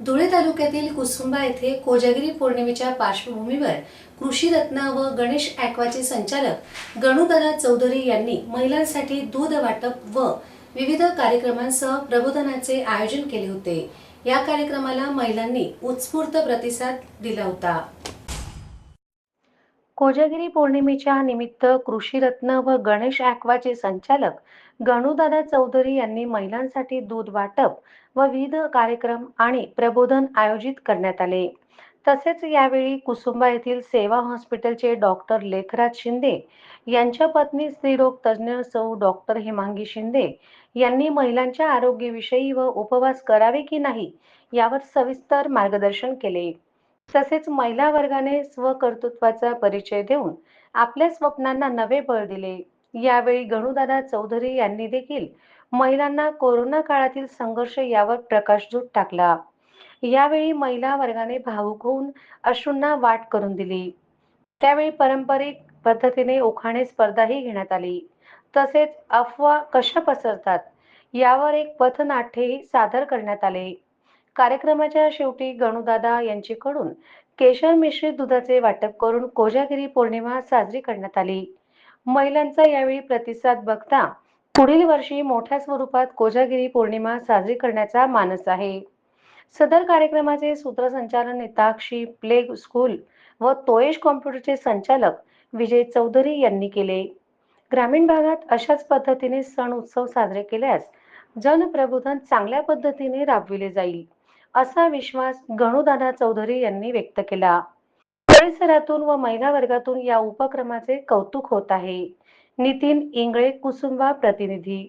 धुळे तालुक्यातील कुसुंबा येथे कोजागिरी पौर्णिमेच्या पार्श्वभूमीवर कृषी रत्न व गणेश ॲक्वाचे संचालक गणुदादा चौधरी यांनी महिलांसाठी दूध वाटप व विविध कार्यक्रमांसह प्रबोधनाचे आयोजन केले होते. या कार्यक्रमाला महिलांनी उत्स्फूर्त प्रतिसाद दिला होता. कोजागिरी पौर्णिमेच्या निमित्त कृषीरत्न व गणेश ॲक्वाचे संचालक गणूदादा चौधरी यांनी महिलांसाठी दूध वाटप व विविध कार्यक्रम आणि प्रबोधन आयोजित करण्यात आले. तसेच यावेळी कुसुंबा येथील सेवा हॉस्पिटलचे डॉक्टर लेखराज शिंदे यांच्या पत्नी स्त्रीरोग तज्ज्ञ सौ डॉक्टर हेमांगी शिंदे यांनी महिलांच्या आरोग्याविषयी व उपवास करावे की नाही यावर सविस्तर मार्गदर्शन केले. तसेच महिला वर्गाने स्वकर्तृत्वाचा परिचय देऊन आपल्या स्वप्नांना नवे बळ दिले. यावेळी गणुदादा चौधरी यांनी देखील महिलांना कोरोना काळातील संघर्ष यावर प्रकाशझोत टाकला. यावेळी महिला वर्गाने भावुक होऊन अश्रूंना वाट करून दिली. त्यावेळी पारंपरिक पद्धतीने उखाणे स्पर्धाही घेण्यात आली. तसेच अफवा कशा पसरतात यावर एक पथनाट्यही सादर करण्यात आले. कार्यक्रमाच्या शेवटी गणूदादा यांच्याकडून केशर मिश्रित दुधाचे वाटप करून कोजागिरी पौर्णिमा साजरी करण्यात आली. महिलांचा यावेळी प्रतिसाद बघता पुढील वर्षी मोठ्या स्वरूपात कोजागिरी पौर्णिमा साजरी करण्याचा मानस आहे. सदर कार्यक्रमाचे सूत्रसंचालन नेताक्षी प्ले स्कूल व तोयेश कॉम्प्युटरचे संचालक विजय चौधरी यांनी केले. ग्रामीण भागात अशाच पद्धतीने सण उत्सव साजरे केल्यास जनप्रबोधन चांगल्या पद्धतीने राबविले जाईल. असा विश्वास गणुदादा चौधरी यांनी व्यक्त केला. परिसरातून व महिला वर्गातून या उपक्रमाचे कौतुक होत आहे. नितीन इंगळे कुसुंबा प्रतिनिधी.